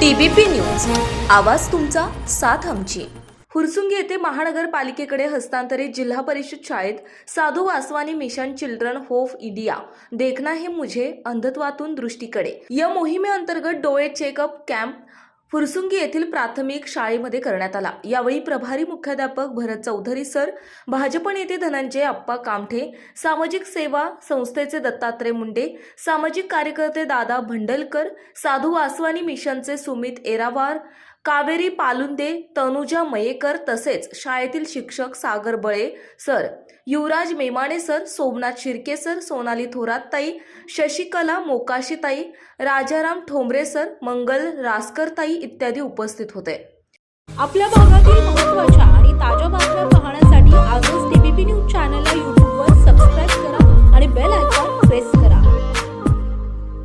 TBP news. आवाज तुमचा साथ आमची. हुरसुंगी येथे महानगरपालिकेकडे हस्तांतरित जिल्हा परिषद शाळेत Sadhu Vaswani mission children of India देखना हे मुझे अंधत्वातून दृष्टीकडे. या मोहिमेअंतर्गत डोळे चेकअप कॅम्प फुरसुंगी येथील प्राथमिक शाळेमध्ये करण्यात आला. यावेळी प्रभारी मुख्याध्यापक भरत चौधरी सर भाजप नेते धनंजय अप्पा कामठे सामाजिक सेवा संस्थेचे दत्तात्रय मुंडे सामाजिक कार्यकर्ते दादा भंडलकर साधू वासवानी मिशनचे सुमित एरावार कावेरी पालुंदे तनुजा मयेकर तसेच शाळेतील शिक्षक Sagar Bale sir. Yuvraj Memane sir Somnath Shirke sir Sonali थोरातताई Shashikala मोकाशीताई राजाराम ठोंबरे सर मंगल रासकरताई इत्यादी उपस्थित होते. आपल्या भागातील महत्त्वाच्या